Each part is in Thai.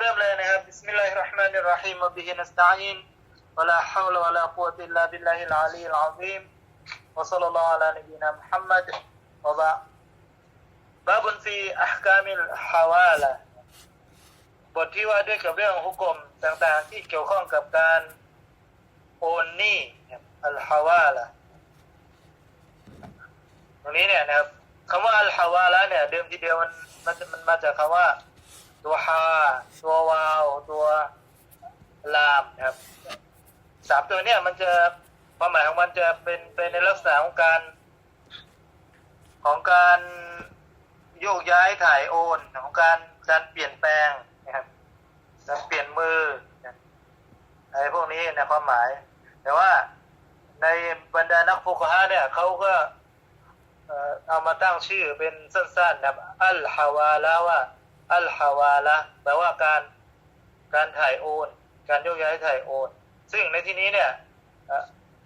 เริ่มเลยนะครับบิสมิลลาฮิรเราะห์มานิรเราะฮีมบิฮินัสตาอินวะลาฮาวลาวะลากุวะติลลาบิลลาฮิลอาลีลอาซีมวะซัลลัลลอฮุอะลานบีนามุฮัมมัดวะบะบาบุนฟีอัคกามิลฮาวาละบทที่ว่าด้วยกับเรื่องฮุกมต่างๆ ที่เกี่ยวข้องกับการโอนหนี้อัลฮาวาละตรงนี้เนี่ยนะครับคำว่าอัลฮาวาละเนี่ยเดิมทีเดียวมันมันมาจากคำว่า ตัวฮาตัววาว ตัวลามนะครับสามตัวเนี่ยมันจะความหมายของมันจะเป็นเป็นในลักษณะของการ ของการโยกย้ายถ่ายโอนของการการเปลี่ยนแปลงนะครับการเปลี่ยนมืออะไรพวกนี้ในความหมาย แต่ว่าในบรรดานักฟุกฮะเนี่ยเขาก็เอามาตั้งชื่อเป็นสั้นๆนะครับอัลฮาวาละว่า อัลฮาวาละแปลว่าการการถ่ายโอน การโยกย้ายถ่ายโอน ซึ่งในที่นี้เนี่ย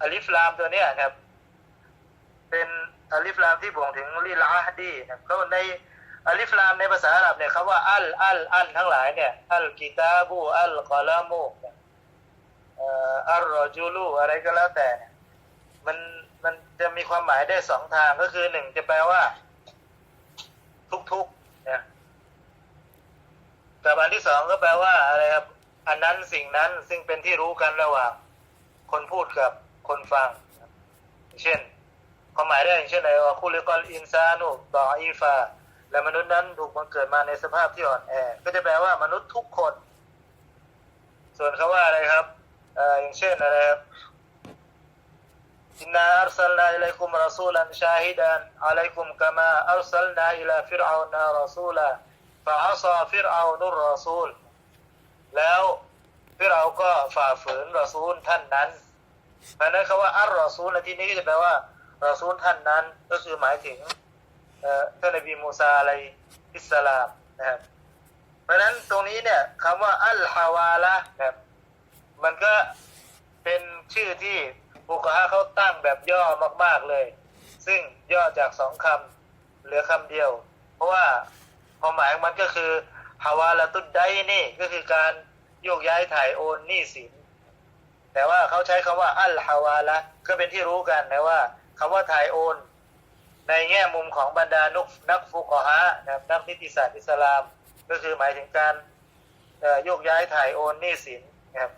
อัลิฟลามตัวเนี้ยครับ เป็นอัลิฟลามที่บ่งถึงลีลาฮดีนะครับเขาในอัลิฟลามในภาษาอาหรับเนี่ยคำว่าอัลอัลอัลทั้งหลายเนี่ยอัลกิตาบูอัลกอลามูอัลรอจูลูอะไรก็แล้วแต่เนี่ยมันมันจะมีความหมายได้สองทางก็คือหนึ่งจะแปลว่า ทุกๆเนี่ย กับอันที่สองก็แปลว่าอะไรครับ อันนั้นสิ่งนั้นซึ่งเป็นที่รู้กันระหว่าง คนพูดกับคนฟัง เช่นความหมายได้อย่างเช่นไหนว่าคุลิกอลอินซานุต่ออีฟา และมนุษย์นั้นถูกมันเกิดมาในสภาพที่อ่อนแอ ก็จะแปลว่ามนุษย์ทุกคน ส่วนคาว่าอะไรครับเอ่ออย่างเช่นอะไรครับอินนาอัลซัลนาอิลัยกุมรอซูลันชาฮิดันอะลัยกุมกามาอัลซัลนาอิลาฟิรเอานา รอซูลา ฟาซาฟิรเอานุรรอซูล แล้วฟิรเอาก็ฝ่าฝืนรอซูลท่านนั้นเพราะนั้นคำว่าอัลรอซูลในที่นี้ก็จะแปลว่ารอซูลท่านนั้น ก็คือหมายถึงเอ่อท่านนบีมูซาอะลัยฮิสลามนะครับเพราะนั้นตรงนี้เนี่ยคำว่าอัลฮาวาละนะครับมันก็เป็นชื่อที่บุคคลเขาตั้งแบบย่อมาก ๆเลย ซึ่งย่อจากสองคำเหลือคำเดียว เพราะว่า ความหมายของมันก็คือฮาวาละตุดไดนี่ก็คือการโยกย้ายถ่ายโอนหนี้สิน แต่ว่าเขาใช้คำว่าอัลฮาวาละก็เป็นที่รู้กันนะว่าคำว่าถ่ายโอน ในแง่มุมของบรรดานุกนักฟุกฮะนะครับนักนิติศาสตร์อิสลาม ก็คือหมายถึงการโยกย้ายถ่ายโอนหนี้สินนะครับ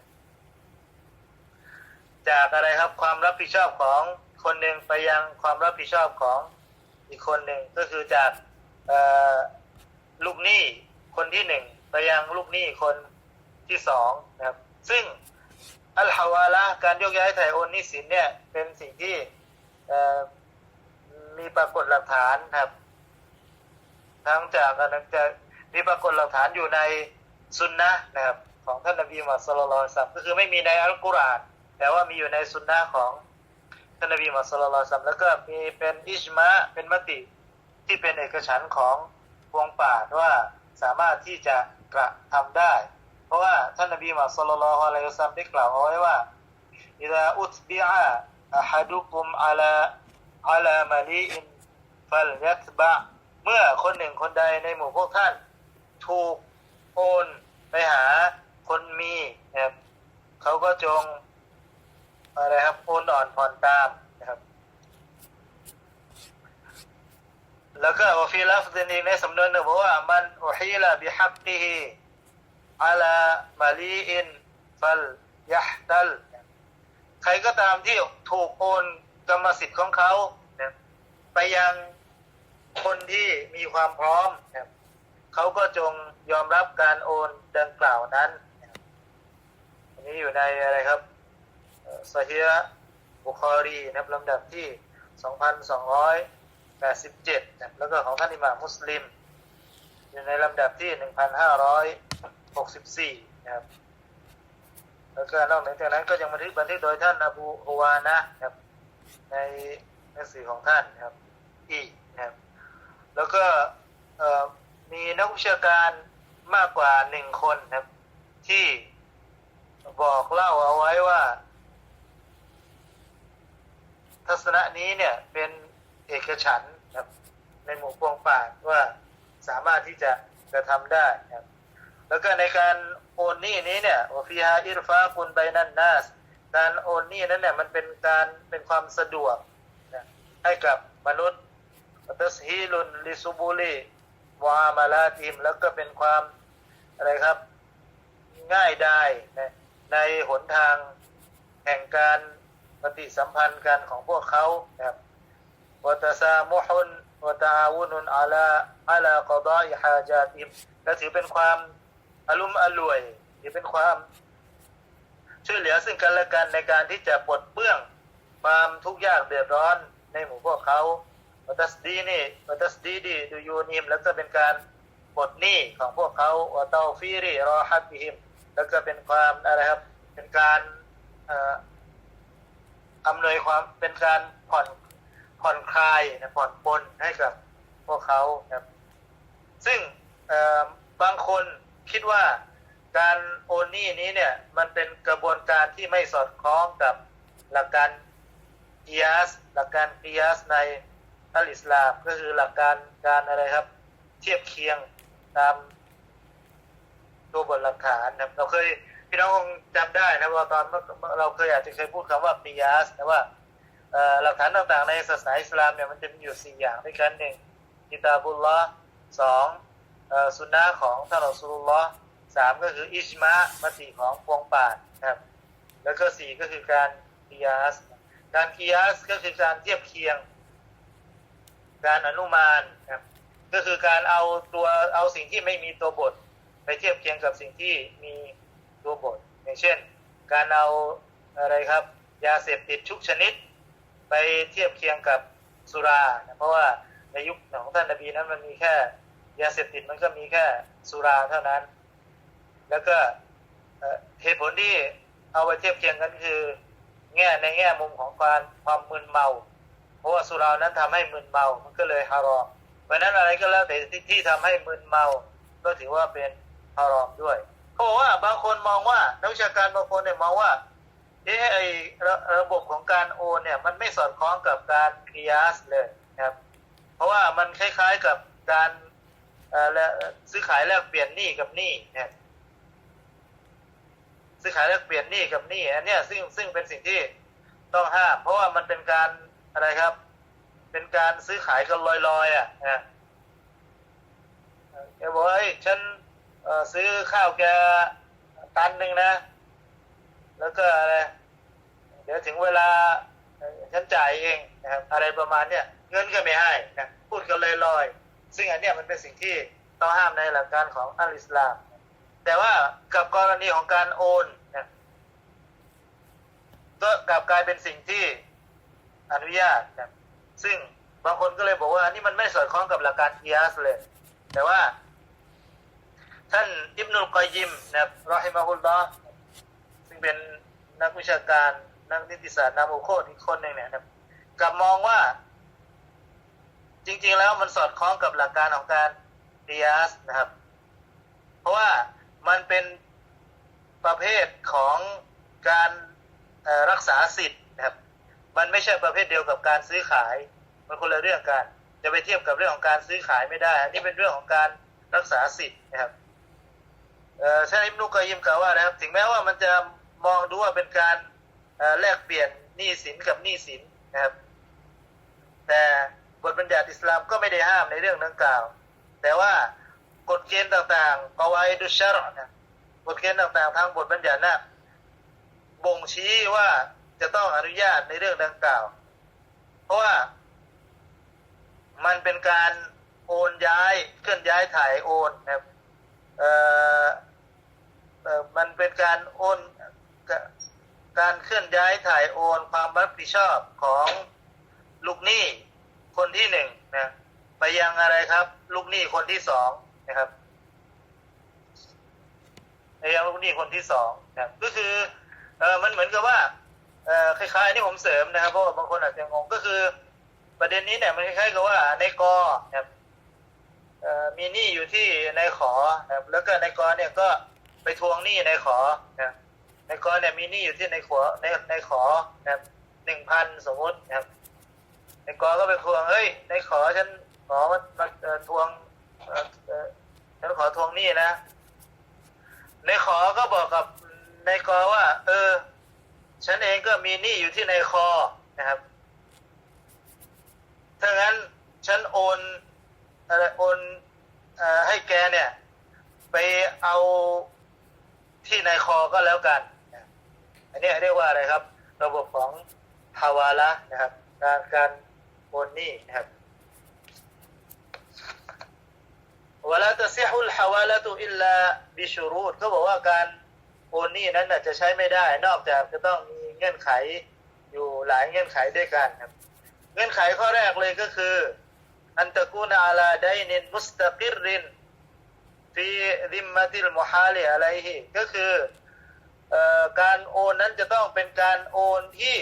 จากอะไรครับความรับผิดชอบของคนหนึ่งไปยังความรับผิดชอบของอีกคนหนึ่งก็คือจากเลูกหนี้คนที่หนึ่งไปยังลูกหนี้คนที่สองนะครับ ซึ่งอัลฮาวาละการยกย้ายถ่ายโอนหนี้สินเนี่ยเป็นสิ่งที่มีปรากฏหลักฐานครับ ทั้งจากอันนั้นจะมีปรากฏหลักฐานอยู่ในซุนนะนะครับ ของท่านนบีมุฮัมมัดสุลลัลลอฮุอะลัยฮิวะซัมก็คือไม่มีในอัลกุรอานแต่ว่ามีอยู่ในซุนนะของท่านนบีมุฮัมมัดสุลลัลลอฮุอะลัยฮิวะซัมแล้วก็มีเป็นอิจมะเป็นมติที่เป็นเอกฉันท์ของ กองป่าว่าสามารถที่จะกระทำได้ เพราะว่าท่านนบีมุฮัมมัสุลลัลอะลัยฮิซัมได้กล่าวเอาไว้ว่าอิละอุตบิอะอะฮัดุกุมอะลาอะลามาลีอินฟัลยัตบะเมื่อคนหนึ่งคนใดในหมู่พวกท่าน ถูกโอนไปหาคนมีนะครับเขาก็จงอะไรครับโอนอ่อนผ่อนตาม แล้วก็วฟีลัฟดินอีกในสำนวนหนึ่งบอกว่ามันอุฮีละบิฮักกิฮิอาลามาลีอินฟัลยะฮตัลใครก็ตามที่ถูกโอนกรรมสิทธิ์ของเขาไปยังคนที่มีความพร้อมเขาก็จงยอมรับการโอนดังกล่าวนั้นอันนี้อยู่ในอะไรครับสฮีฮ์บุคอรีนะครับลำดับที่ 87นะครับแล้วก็ของท่านอิหม่ามมุสลิม อยู่ในลำดับที่ 1,564นะครับแล้วก็นอกเหนือจากนั้นก็ยังบันทึกบันทึกโดยท่านอบูฮวานะครับ ในหนังสือของท่านนะครับอีกนะครับ แล้วก็มีนักวิชาการมากกว่าหนึ่งคนนะครับ ที่บอกเล่าเอาไว้ว่า ทัศนะนี้เนี่ยเป็น เอกฉันครับ ในหมู่พวงป่าว่าสามารถที่จะกระทำได้ครับ แล้วก็ในการโอนหนี้นี้เนี่ยวฟีฮาอิรฟาคุนไบนันนาสการโอนหนี้นั้นเนี่ยมันเป็นการเป็นความสะดวกนะให้กับมนุษย์ตัสฮีลุนลิซูบูลีวามาลาติมแล้วก็เป็นความอะไรครับง่ายได้นะในหนทางแห่งการปฏิสัมพันธ์กันของพวกเขานะครับ วตซามุฮุนวตาวุนุนอาลาอาลากอดอิฮาจาติมและถือเป็นความอารมณ์อร่วยถือเป็นความ ช่วยเหลือซึ่งกันและกันในการที่จะปลดเปื้องความทุกข์ยากเดือดร้อนในหมู่พวกเขาวัตสดีนี่วัตสดีดีดูยูนิมแล้วก็เป็นการปลดหนี้ของพวกเขาวะเตาฟีรีรอฮัตบิฮิมแล้วก็เป็นความอะไรครับ เป็นการเอ่ออำนวยความเป็นการผ่อน ผ่อนคลายนะผ่อนปลนให้กับพวกเขาครับ ซึ่งบางคนคิดว่าการโอนหนี้นี้เนี่ย มันเป็นกระบวนการที่ไม่สอดคล้องกับหลักการกิยาสหลักการกิยาสในอัลอิสลามก็คือหลักการการอะไรครับ เทียบเคียงตามตัวบทหลักฐานนะครับเราเคยพี่น้องคงจำได้นะว่าตอนเราเคยอาจจะเคยพูดคำว่าปิยาสนะว่าเอ่อ หลักฐานต่างๆในศาสนาอิสลามเนี่ยมันจะมีอยู่สี่อย่างด้วยกันหนึ่งกิตาบุลลอฮ์สองสุนนะของท่านอัลสุลลอฮ์สามก็คืออิจมะมติของพวงป่านครับแล้วก็สี่ก็คือการกิยาสการกิยาสก็คือการเทียบเคียง การอนุมานครับก็คือการเอาตัวเอาสิ่งที่ไม่มีตัวบท ไปเทียบเคียงกับสิ่งที่มีตัวบท อย่างเช่น การเอาอะไรครับ ยาเสพติดทุกชนิด ไปเทียบเคียงกับสุรานะเพราะว่าในยุคของท่านนบีนั้นมันมีแค่ยาเสพติดมันก็มีแค่สุราเท่านั้น แล้วก็เหตุผลที่เอาไปเทียบเคียงกันคือ แง่ในแง่มุมของความความมึนเมา เพราะว่าสุรานั้นทำให้มึนเมามันก็เลยฮารอมเพราะฉะนั้นอะไรก็แล้วแต่ที่ที่ทำให้มึนเมา ก็ถือว่าเป็นฮารอมด้วยเขาบอกว่าบางคนมองว่านักวิชาการบางคนเนี่ยมองว่า เอะไอระระบบของการโอนเนี่ยมันไม่สอดคล้องกับการกิยสเลยครับ เพราะว่ามันคล้ายๆกับการและซื้อขายแลกเปลี่ยนหนี้กับหนี้นะซื้อขายแลกเปลี่ยนหนี้กับหนี้อันนี้ซึ่งซึ่งเป็นสิ่งที่ต้องห้าม เพราะว่ามันเป็นการอะไรครับ เป็นการซื้อขายกันลอยๆอะนะแกบอกว่าเฮ้ยฉันซื้อข้าวแกตันหนึ่งนะ แล้วก็อะไรเดี๋ยวถึงเวลาฉันจ่ายเองนะครับอะไรประมาณเนี้ยเงินก็ไม่ให้นะพูดกันลอยๆซึ่งอันเนี้ยมันเป็นสิ่งที่ต้องห้ามในหลักการของอัลอิสลาม แต่ว่ากับกรณีของการโอนนะก็กลับกลายเป็นสิ่งที่อนุญาตนะซึ่งบางคนก็เลยบอกว่าอันนี้มันไม่สอดคล้องกับหลักการกิยาสเลย แต่ว่า ท่านอิบนุลกอยิมนะครับรอฮิมาฮุลลอฮ์ ซึ่งเป็นนักวิชาการนักนิติศาสตร์นาโมโคตอีกคนหนึ่งเนี่ยนะครับกลับมองว่า จริง ๆ แล้วมันสอดคล้องกับหลักการของการกิยาสนะครับ เพราะว่ามันเป็นประเภทของการรักษาสิทธิ์นะครับ มันไม่ใช่ประเภทเดียวกับการซื้อขาย มันคนละเรื่องกัน จะไปเทียบกับเรื่องของการซื้อขายไม่ได้ อันนี้เป็นเรื่องของการรักษาสิทธิ์นะครับเอ่อท่านอิบนุกยิมกล่าวว่านะครับ ถึงแม้ว่ามันจะ มองดูว่าเป็นการแลกเปลี่ยนหนี้สินกับหนี้สินนะครับ แต่บทบัญญัติอิสลามก็ไม่ได้ห้ามในเรื่องดังกล่าว แต่ว่ากฎเกณฑ์ต่างๆกวาอิดุชรนะกฎเกณฑ์ต่างๆ ทางบทบัญญัตินะบ่งชี้ว่าจะต้องอนุญาตในเรื่องดังกล่าว เพราะว่ามันเป็นการโอนย้ายเคลื่อนย้ายถ่ายโอนนะครับเอ่อมันเป็นการโอน การเคลื่อนย้ายถ่ายโอนความรับผิดชอบของลูกหนี้คนที่หนึ่งนะไปยังอะไรครับ ลูกหนี้คนที่สองนะครับไปยังลูกหนี้คนที่สองนะครับก็คือเออมันเหมือนกับว่าเออคล้ายๆนี่ผมเสริมนะครับเพราะบางคนอาจจะงงก็คือ ประเด็นนี้เนี่ยมันคล้ายๆกับว่าในกอนะครับเอ่อมีหนี้อยู่ที่ในขอนะครับแล้วก็ในกอเนี่ยก็ไปทวงหนี้ในขอนะ ในกอเนี่ยมีหนี้อยู่ที่ในขอในในขอนะครับหนึ่งพันสมมตินะครับ ในกอก็ไปทวงเฮ้ยในขอฉันขอมามาเอ่อทวงเอ่อฉันขอทวงหนี้นะ ในขอก็บอกกับในกอว่า เออ ฉันเองก็มีหนี้อยู่ที่ในคอนะครับถ้างั้นฉันโอนอะไรโอนเอ่อให้แกเนี่ย ไปเอาที่ในคอก็แล้วกัน อันนี้เรียกว่าอะไรครับ ระบบของฮาวาละนะครับ การการโอนหนี้นะครับวลาตซิฮุลฮาวาละตุอิลลาบิชูรูดก็บอกว่าการโอนหนี้นั้นจะใช้ไม่ได้ นอกจากจะต้องมีเงื่อนไขอยู่หลายเงื่อนไขด้วยกันครับ เงื่อนไขข้อแรกเลยก็คือ อันตะกูนอาลาไดนินมุสตะกิรินฟีดิมมติลมุฮาลิอะไรฮีก็คือ การโอนนั้นจะต้องเป็นการโอนที่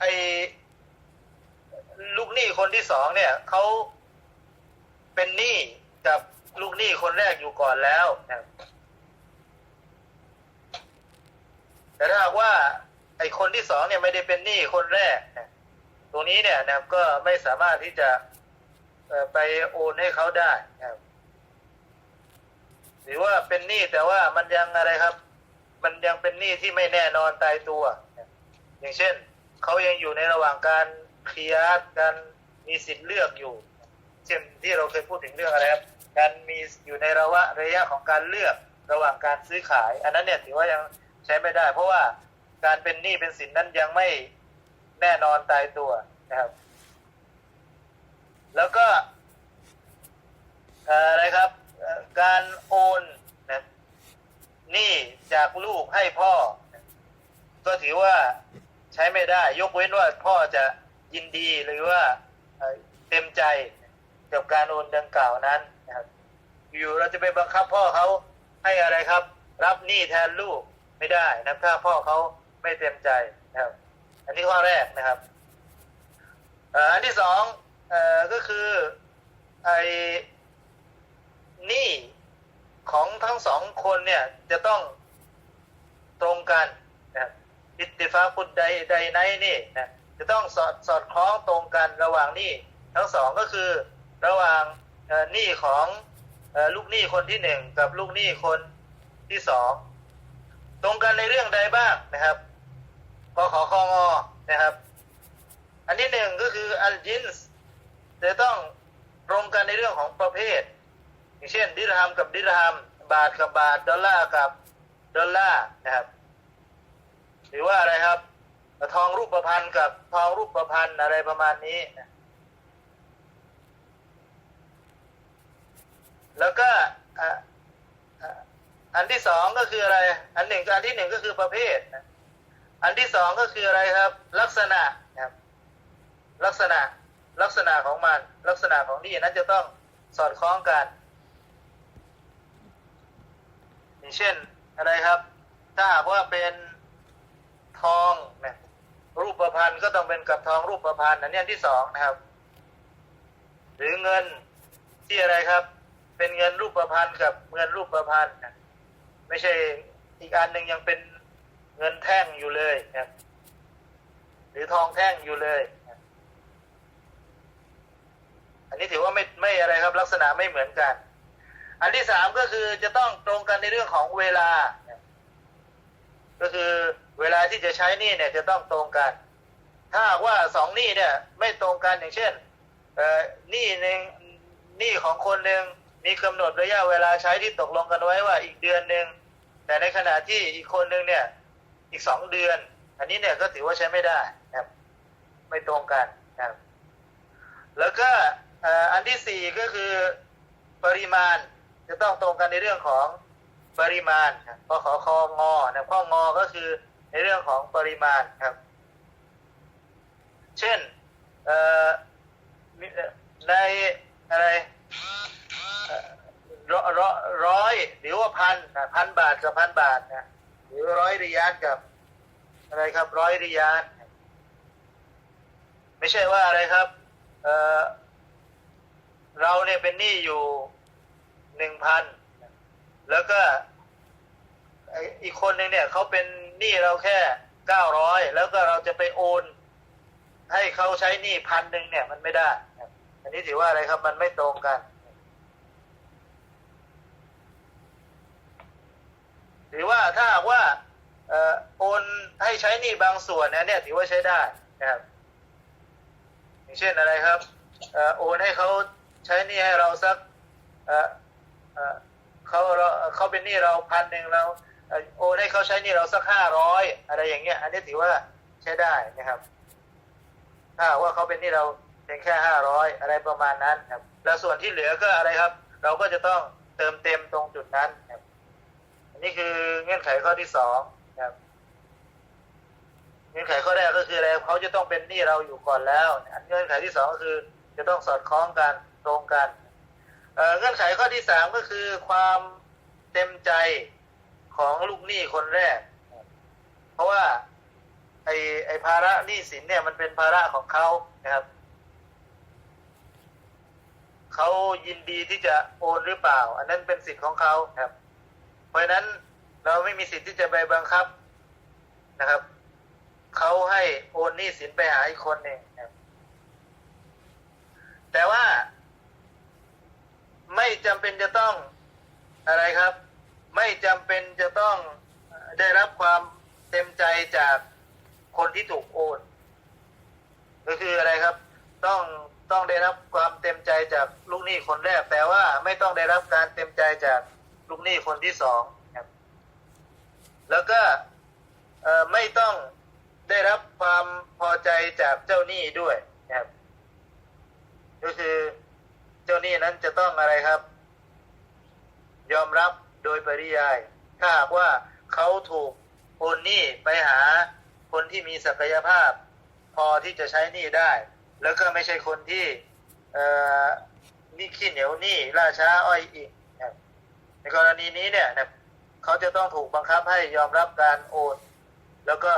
ไอลูกหนี้คนที่สองเนี่ยเขาเป็นหนี้กับลูกหนี้คนแรกอยู่ก่อนแล้วนะครับแต่ถ้าหากว่า ไอคนที่สองเนี่ยไม่ได้เป็นหนี้คนแรกนะตรงนี้เนี่ยนะครับก็ไม่สามารถที่จะเอ่อไปโอนให้เขาได้นะครับ หรือว่าเป็นหนี้แต่ว่ามันยังอะไรครับ มันยังเป็นหนี้ที่ไม่แน่นอนตายตัว อย่างเช่นเขายังอยู่ในระหว่างการเคลียร์การมีสิทธิ์เลือกอยู่ เช่นที่เราเคยพูดถึงเรื่องอะไรครับการมีอยู่ในระวะระยะของการเลือกระหว่างการซื้อขาย อันนั้นเนี่ยถือว่ายังใช้ไม่ได้ เพราะว่าการเป็นหนี้เป็นสินนั้นยังไม่แน่นอนตายตัวนะครับ แล้วก็อะไรครับ การโอนนะหนี้จากลูกให้พ่อ ก็ถือว่าใช้ไม่ได้ ยกเว้นว่าพ่อจะยินดีหรือว่าเต็มใจกับการโอนดังกล่าวนั้นนะครับ อยู่เราจะไปบังคับพ่อเขาให้อะไรครับ รับหนี้แทนลูกไม่ได้นะถ้าพ่อเขาไม่เต็มใจนะครับ อันนี้ข้อแรกนะครับอันที่สองอก็คือไอ หนี้ของทั้งสองคนเนี่ย จะต้องตรงกันนะครับอิตติฟาคุดใดใดไหนนี่นะจะต้องสอดสอดคล้องตรงกันระหว่างหนี้ทั้งสองก็คือระหว่างหนี้ของลูกหนี้คนที่หนึ่งกับลูกหนี้คนที่สองตรงกันในเรื่องใดบ้างนะครับกขอคองอนะครับ อันที่หนึ่งก็คืออัลจินส์จะต้องตรงกันในเรื่องของประเภท อย่างเช่นดิรฮัมกับดิรฮัมบาทกับบาทดอลลาร์กับดอลลาร์นะครับ หรือว่าอะไรครับ ทองรูปประพันธ์กับทองรูปประพันธ์อะไรประมาณนี้นะแล้วก็อันที่สองก็คืออะไร อันหนึ่งกับอันที่หนึ่งก็คือประเภทนะอันที่สองก็คืออะไรครับ ลักษณะนะครับลักษณะลักษณะของมัน ลักษณะของนี่นั้นจะต้องสอดคล้องกัน อย่างเช่นอะไรครับ ถ้าหากว่าเป็นทองนะรูปประพันธ์ก็ต้องเป็นกับทองรูปประพันธ์อันนี้อันที่สองนะครับ หรือเงินที่อะไรครับ เป็นเงินรูปประพันธ์กับเงินรูปประพันธ์นะไม่ใช่อีกอันหนึ่งยังเป็นเงินแท่งอยู่เลยนะหรือทองแท่งอยู่เลย อันนี้ถือว่าไม่ไม่อะไรครับ ลักษณะไม่เหมือนกัน อันที่สามก็คือจะต้องตรงกันในเรื่องของเวลา ก็คือเวลาที่จะใช้นี้เนี่ยจะต้องตรงกัน ถ้าว่าสองนี้เนี่ย ไม่ตรงกันอย่างเช่นเอ่อนี้หนึ่งนี้ของคนหนึ่งมีกำหนดระยะเวลาใช้ที่ตกลงกันไว้ว่าอีกเดือนหนึ่งแต่ในขณะที่อีกคนหนึ่งเนี่ย อีกสองเดือน อันนี้เนี่ยก็ถือว่าใช้ไม่ได้นะครับ ไม่ตรงกันนะครับแล้วก็อันที่สี่ก็คือปริมาณ จะต้องตรงกันในเรื่องของปริมาณครับพอขอคองอนะข้องอก็คือในเรื่องของปริมาณครับ เช่นเออในอะไรร้อยร้อยหรือว่าพันนะพันบาทกับพันบาทนะหรือร้อยริยาลกับอะไรครับร้อยริยาลไม่ใช่ว่าอะไรครับเออเราเนี่ยเป็นหนี้อยู่ หนึ่งพันแล้วก็อีกคนหนึ่งเนี่ยเขาเป็นหนี้เราแค่เก้าร้อยแล้วก็เราจะไปโอน ให้เขาใช้หนี้พันหนึ่งเนี่ยมันไม่ได้อันนี้ถือว่าอะไรครับมันไม่ตรงกันเอ่อโอนให้ใช้หนี้บางส่วนนะเนี่ยถือว่าใช้ได้นะครับอย่างเช่นอะไรครับออโอนให้เขาใช้หนี้ให้เราสัก เขาเราเขาเป็นหนี้เราพันหนึ่งเราโอนให้เขาใช้หนี้เราสักห้าร้อยอะไรอย่างเงี้ย อันนี้ถือว่าใช้ได้นะครับ ถ้าว่าเขาเป็นหนี้เราเพียงแค่ห้าร้อยอะไรประมาณนั้นครับ แล้วส่วนที่เหลือก็อะไรครับ เราก็จะต้องเติมเต็มตรงจุดนั้นครับ อันนี้คือเงื่อนไขข้อที่สองครับเงื่อนไขข้อแรกก็คืออะไรเขาจะต้องเป็นหนี้เราอยู่ก่อนแล้ว อันเงื่อนไขที่สองก็คือ จะต้องสอดคล้องกันตรงกัน เงื่อนไขข้อที่สามก็คือความเต็มใจของลูกหนี้คนแรก เพราะว่าไอ้ไอ้ภาระหนี้สินเนี่ยมันเป็นภาระของเขานะครับเขายินดีที่จะโอนหรือเปล่า อันนั้นเป็นสิทธิ์ของเขาครับ เพราะฉะนั้นเราไม่มีสิทธิ์ที่จะไปบังคับนะครับเขาให้โอนหนี้สินไปหาอีกคนหนึ่งครับ แต่ว่า ไม่จำเป็นจะต้องอะไรครับ ไม่จำเป็นจะต้องได้รับความเต็มใจจากคนที่ถูกโอน ก็คืออะไรครับ ต้องต้องได้รับความเต็มใจจากลูกหนี้คนแรก แต่ว่าไม่ต้องได้รับการเต็มใจจากลูกหนี้คนที่สองครับ แล้วก็ไม่ต้องได้รับความพอใจจากเจ้าหนี้ด้วยนะครับ ก็คือ เจ้าหนี้นั้นจะต้องอะไรครับ ยอมรับโดยปริยาย ถ้าหากว่าเขาถูกโอนหนี้ไปหาคนที่มีศักยภาพ พอที่จะใช้หนี้ได้ แล้วก็ไม่ใช่คนที่เอ่อนี่ขี้เหนียวหนี้ล่าช้าอ้อยอีกในกรณีนี้เนี่ยเขาจะต้องถูกบังคับให้ยอมรับการโอน แล้วก็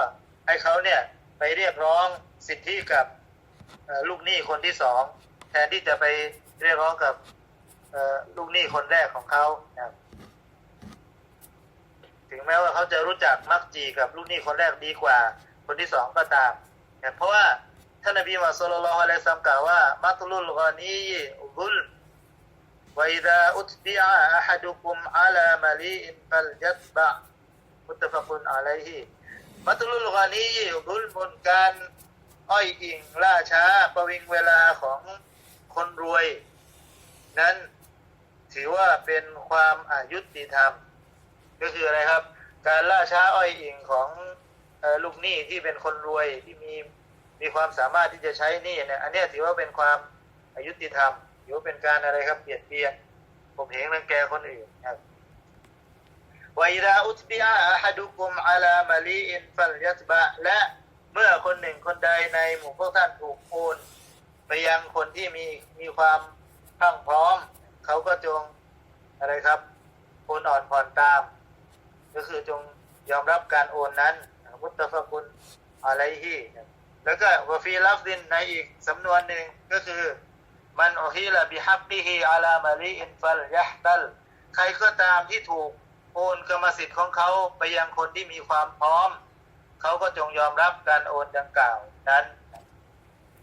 ให้เขาเนี่ยไปเรียกร้องสิทธิกับลูกหนี้คนที่สองแทนที่จะไป เรียกร้องกับลูกหนี้คนแรกของเขาครับ ถึงแม้ว่าเขาจะรู้จักมักจีกับลูกหนี้คนแรกดีกว่า คนที่สองก็ตามแต่เพราะว่าท่านนบีมุฮัมมัดสุลลัลลอฮุอะลัยฮิวะซัมกล่าวว่า มัตลุลกานีบุลวะอิดาอุตบิอะอะฮัดุคุมอะลามะลีอินฟัลยัตบะมุตตะฟักุนอะลัยฮิมัตลุลกานีบุลบนการอ้อยอิงล่าช้าประวิงเวลาของ คนรวย นั้น ถือว่าเป็นความอายุติธรรม ก็คืออะไรครับ การล่าช้าอ้อยอิงของลูกหนี้ที่เป็นคนรวยที่มีมีความสามารถที่จะใช้หนี้เนี่ยอันนี้ถือว่าเป็นความอายุติธรรมถือว่าเป็นการอะไรครับเบียดเบียนผมเหงรังแกคนอื่นครับวอิดาอุตบิอาอะฮัดุกุมอาลามะลีอินฟัลยัตบะและเมื่อคนหนึ่งคนใดในหมู่พวกท่านถูกโอน ไปยังคนที่มีมีความพรั่งพร้อม เขาก็จงอะไรครับโอนอ่อนผ่อนตาม ก็คือจงยอมรับการโอนนั้นมุตตะฟะกุลอะไรที่แล้วก็วฟีลัฟดินในอีกสำนวนหนึ่งก็คือ มันอฮีละบิฮักบิฮิอาลามาลีอินฟัลยะตัลใครก็ตามที่ถูกโอนกรรมสิทธิ์ของเขาไปยังคนที่มีความพร้อม เขาก็จงยอมรับการโอนดังกล่าวนั้น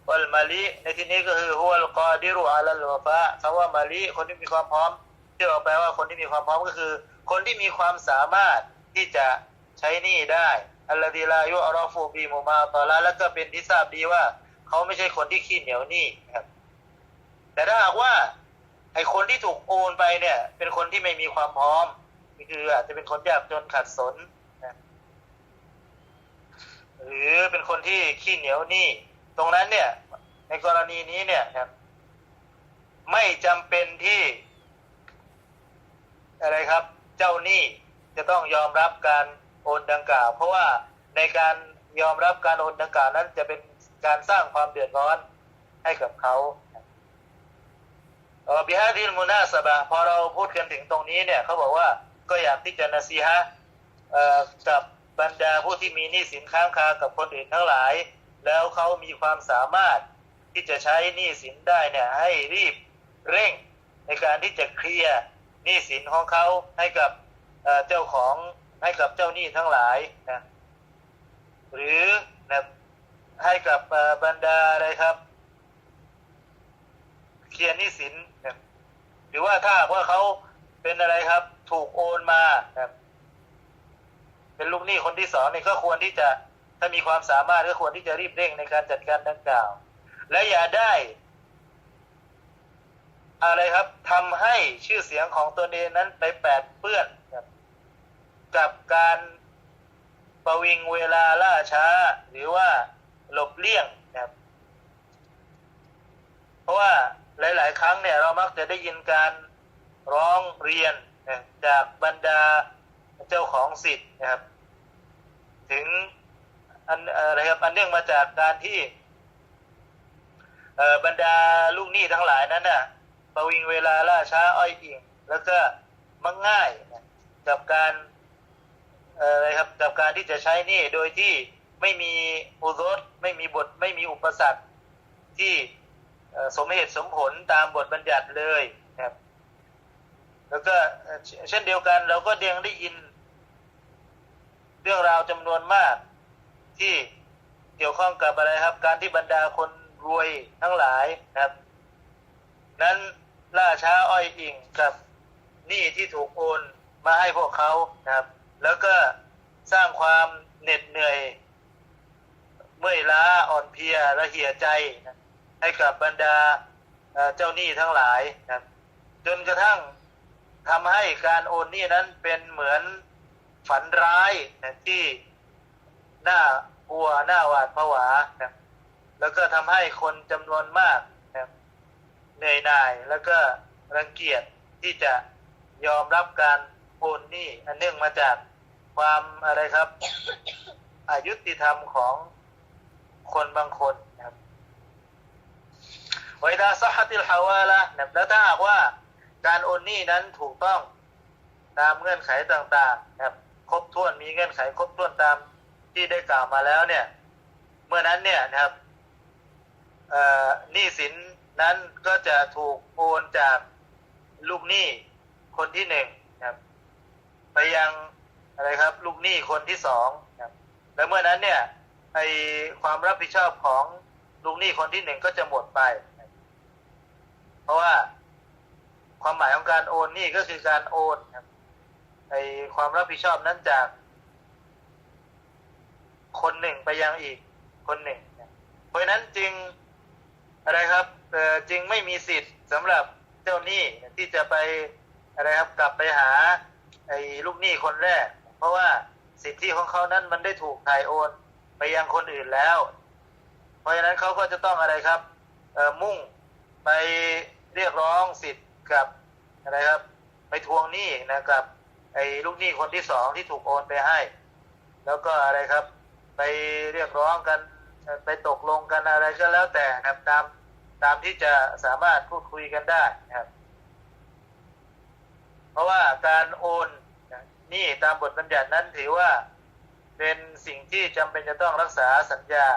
วัลมาลีในที่นี้ก็คือฮุวัลกอดิรุอาลัลวะฟะคำว่ามาลีคนที่มีความพร้อมที่เราแปลว่าคนที่มีความพร้อมก็คือ คนที่มีความสามารถที่จะใช้หนี้ได้อัลลอดีลายุอัลฟูบีมูมาตอลาแล้วก็เป็นที่ทราบดีว่า เขาไม่ใช่คนที่ขี้เหนียวหนี้ครับ แต่ถ้าหากว่าไอคนที่ถูกโอนไปเนี่ย เป็นคนที่ไม่มีความพร้อมคืออาจจะเป็นคนยากจนขัดสนหรือเป็นคนที่ขี้เหนียวหนี้ ตรงนั้นเนี่ย ในกรณีนี้เนี่ยครับ ไม่จำเป็นที่ อะไรครับ เจ้าหนี้จะต้องยอมรับการโอนดังกล่าว เพราะว่าในการยอมรับการโอนดังกล่าวนั้นจะเป็นการสร้างความเดือดร้อนให้กับเขาอบิฮาดิลมุนาสบะพอเราพูดกันถึงตรงนี้เนี่ยเขาบอกว่าก็อยากที่จะนาซีฮะกับบรรดาผู้ที่มีหนี้สินค้างคากับคนอื่นทั้งหลาย แล้วเขามีความสามารถที่จะใช้หนี้สินได้เนี่ยให้รีบเร่งในการที่จะเคลียร์หนี้สินของเขาให้กับเจ้าของให้กับเจ้าหนี้ทั้งหลายนะหรือนะให้กับบรรดาอะไรครับเคลียร์หนี้สินนะหรือว่าถ้าว่าเขาเป็นอะไรครับ ถูกโอนมานะเป็นลูกหนี้คนที่สองเนี่ยก็ควรที่จะ ถ้ามีความสามารถก็ควรที่จะรีบเร่งในการจัดการดังกล่าว และอย่าได้ อะไรครับทำให้ชื่อเสียงของตนเองนั้นไปแปดเปื้อนกับการประวิงเวลาล่าช้า หรือว่าหลบเลี่ยงนะครับ เพราะว่าหลาย ๆ ครั้งเนี่ย เรามักจะได้ยินการร้องเรียนจากบรรดาเจ้าของสิทธิ์นะครับ ถึง อันอะไรครับอันเนื่องมาจากการที่บรรดาลูกหนี้ทั้งหลายนั้นน่ะประวิงเวลาล่าช้าอ้อยอิงแล้วก็มักง่ายกับการอะไรครับกับการที่จะใช้หนี้โดยที่ไม่มีอุรสไม่มีบทไม่มีอุปสรรคที่สมเหตุสมผลตามบทบัญญัติเลยครับ แล้วก็เช่นเดียวกันเราก็เดียงได้ยิน เรื่องราวจำนวนมาก ที่เกี่ยวข้องกับอะไรครับ การที่บรรดาคนรวยทั้งหลายครับ นั้นล่าช้าอ้อยอิงกับหนี้ที่ถูกโอนมาให้พวกเขานะครับ แล้วก็สร้างความเหน็ดเหนื่อย เมื่อยล้าอ่อนเพลียและเหี่ยใจนะให้กับบรรดาเจ้าหนี้ทั้งหลายนะครับจนกระทั่งทำให้การโอนหนี้นั้นเป็นเหมือนฝันร้ายนะที่ น่ากลัวน่าหวาดผวานะแล้วก็ทำให้คนจำนวนมากนะเหนื่อยหน่ายแล้วก็รังเกียจที่จะยอมรับการโอนหนี้อันเนื่องมาจากความอะไรครับอายุติธรรมของคนบางคนนะครับไวดาซฮัติลฮาวาละนะแล้วถ้าหากว่าการโอนหนี้นั้นถูกต้องตามเงื่อนไขต่างๆนะครับครบถ้วนมีเงื่อนไขครบถ้วนตาม ที่ได้กล่าวมาแล้วเนี่ย เมื่อนั้นเนี่ยนะครับหนี้สินนั้นก็จะถูกโอนจากลูกหนี้คนที่หนึ่งนะครับ ไปยังอะไรครับ ลูกหนี้คนที่สองนะครับ แล้วเมื่อนั้นเนี่ยไอความรับผิดชอบของลูกหนี้คนที่หนึ่งก็จะหมดไป เพราะว่าความหมายของการโอนหนี้ก็คือการโอนครับไอความรับผิดชอบนั้นจาก คนหนึ่งไปยังอีกคนหนึ่ง เพราะนั้นจึงอะไรครับจึงไม่มีสิทธิ์สำหรับเจ้าหนี้ที่จะไปอะไรครับกลับไปหาไอ้ลูกหนี้คนแรก เพราะว่าสิทธิของเขานั้นมันได้ถูกถ่ายโอนไปยังคนอื่นแล้ว เพราะฉะนั้นเขาก็จะต้องอะไรครับมุ่งไปเรียกร้องสิทธิ์กับอะไรครับ ไปทวงหนี้นะครับไอ้ลูกหนี้คนที่สองที่ถูกโอนไปให้ แล้วก็อะไรครับ ไปเรียกร้องกัน ไปตกลงกันอะไรก็แล้วแต่นะครับตามตามที่จะสามารถพูดคุยกันได้นะครับ เพราะว่าการโอนนี่ตามบทบัญญัตินั้นถือว่าเป็นสิ่งที่จำเป็นจะต้องรักษาสัญญา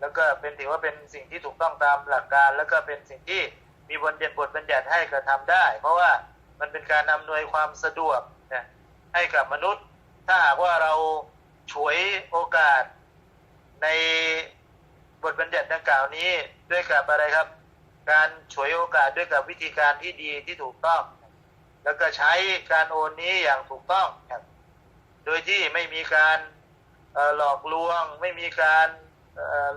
แล้วก็เป็นถือว่าเป็นสิ่งที่ถูกต้องตามหลักการ แล้วก็เป็นสิ่งที่มีบทบัญญัติบทบัญญัติให้กระทำได้ เพราะว่ามันเป็นการอำนวยความสะดวกนะให้กับมนุษย์ ถ้าหากว่าเรา ฉวยโอกาสในบทบัญญัติดังกล่าวนี้ด้วยกับอะไรครับ การฉวยโอกาสด้วยกับวิธีการที่ดีที่ถูกต้อง แล้วก็ใช้การโอนนี้อย่างถูกต้องครับโดยที่ไม่มีการหลอกลวง ไม่มีการ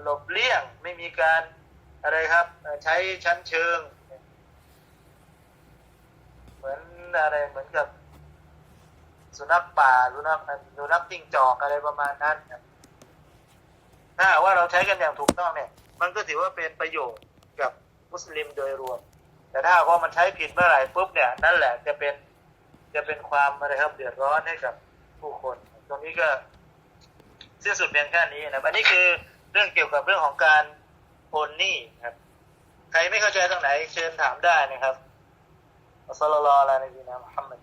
หลบเลี่ยง ไม่มีการอะไรครับใช้ชั้นเชิง เหมือนอะไรเหมือนกับ สุนัขป่าสุนัขสุนัขจิ้งจอกอะไรประมาณนั้นครับถ้าว่าเราใช้กันอย่างถูกต้องเนี่ย มันก็ถือว่าเป็นประโยชน์กับมุสลิมโดยรวม แต่ถ้าว่ามันใช้ผิดเมื่อไหร่ปุ๊บเนี่ยนั่นแหละจะเป็นจะเป็นความอะไรครับเดือดร้อนให้กับผู้คน ตรงนี้ก็สิ้นสุดเพียงแค่นี้นะอันนี้คือเรื่องเกี่ยวกับเรื่องของการโอนหนี้ครับ ใครไม่เข้าใจตรงไหนเชิญถามได้นะครับอัสสลามุอะลัยฮิวะซัลลัมมุฮัมมัด